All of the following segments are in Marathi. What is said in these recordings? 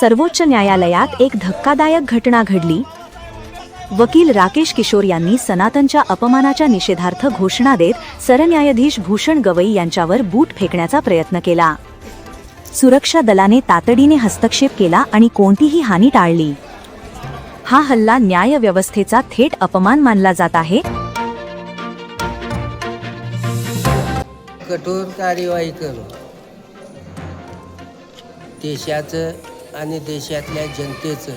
सर्वोच्च न्यायालयात एक धक्कादायक घटना घडली. वकील राकेश किशोर यांनी सनातनच्या अपमानाच्या निषेधार्थ घोषणा देत सरन्यायाधीश भूषण गवई यांच्यावर बूट फेकण्याचा प्रयत्न केला. सुरक्षा दलाने तातडीने हस्तक्षेप केला आणि कोणतीही हानी टाळली. हा हल्ला न्यायव्यवस्थेचा थेट अपमान मानला जात आहे. कठोर कार्यवाही करू. देशाचं आणि देशातल्या जनतेचं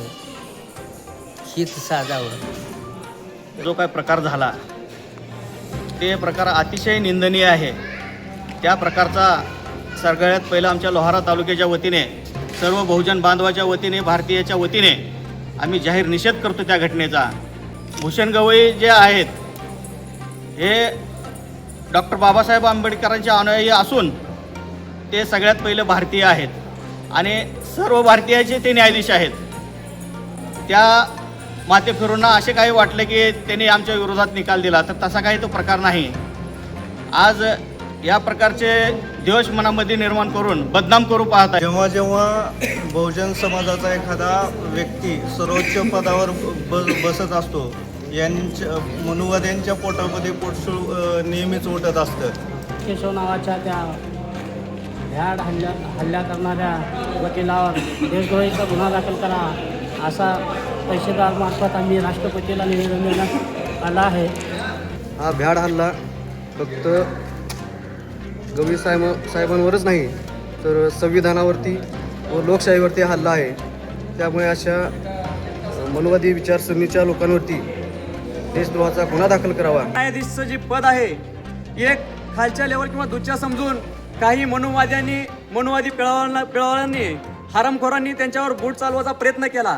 हित साधावं. जो काय प्रकार झाला ते प्रकार अतिशय निंदनीय आहे. त्या प्रकारचा सगळ्यात पहिलं आमच्या लोहारा तालुक्याच्या वतीने सर्व बहुजन बांधवाच्या वतीने भारतीयाच्या वतीने आम्ही जाहीर निषेध करतो त्या घटनेचा. भूषण गवई जे आहेत हे डॉक्टर बाबासाहेब आंबेडकरांचे अनुयायी असून ते सगळ्यात पहिलं भारतीय आहेत. आणि सर्व भारतीयाचे ते न्यायाधीश आहेत. त्या माते फिरूंना असे काही वाटले की त्यांनी आमच्या विरोधात निकाल दिला तर तसा काही तो प्रकार नाही. आज या प्रकारचे द्वेष मनामध्ये निर्माण करून बदनाम करू पाहत आहे. जेव्हा जेव्हा बहुजन समाजाचा एखादा व्यक्ती सर्वोच्च पदावर बसत असतो यांच्या मनुवाद्यांच्या पोटामध्ये पोटसूळ नेहमीच उठत असतं. केशव नावाच्या त्या भ्याड हल्ल्या हल्ला करणाऱ्या वकिलावर देशद्रोहीचा गुन्हा दाखल करा असा तहसीलदार मार्फत आम्ही राष्ट्रपतीला निवेदन देण्यात आला आहे. हा भ्याड हल्ला फक्त गवळी साहेब साहेबांवरच नाही तर संविधानावरती व लोकशाहीवरती हल्ला आहे. त्यामुळे अशा मनुवादी विचारसरणीच्या लोकांवरती देशद्रोहाचा गुन्हा दाखल करावा. न्यायाधीशचं जे पद आहे एक खालच्या लेवल किंवा दुच्या समजून काही मनुवाद्यांनी मनुवादी पिळावांना पिळावांनी हरामखोरांनी त्यांच्यावर बूट चालवायचा प्रयत्न केला.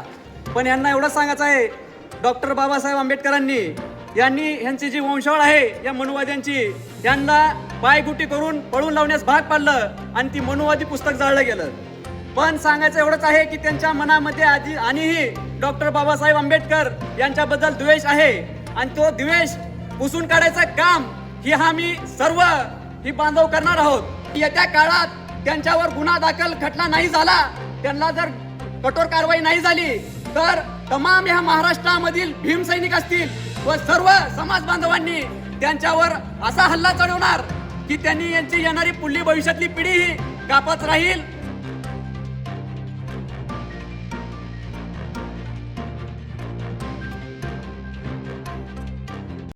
पण यांना एवढं सांगायचं आहे डॉक्टर बाबासाहेब आंबेडकरांनी यांनी ह्यांची जी वंशावळ आहे या मनुवाद्यांची यांना पायगुटी करून पळून लावण्यास भाग पाडलं आणि ती मनुवादी पुस्तक जाळलं गेलं. पण सांगायचं एवढंच आहे की त्यांच्या मनामध्ये आधी आणिही डॉक्टर बाबासाहेब आंबेडकर यांच्याबद्दल द्वेष आहे. आणि तो द्वेष पुसून काढायचं काम ही आम्ही सर्व ही बांधव करणार आहोत. येत्या काळात त्यांच्यावर गुन्हा दाखल खटला नाही झाला त्यांना जर कठोर कारवाई नाही झाली तर तमाम ह्या महाराष्ट्रामधील भीमसैनिक असतील व सर्व समाज बांधवांनी त्यांच्यावर असा हल्ला चढवणार की त्यांनी यांची येणारी पुढली भविष्यातली पिढी ही कापत राहील.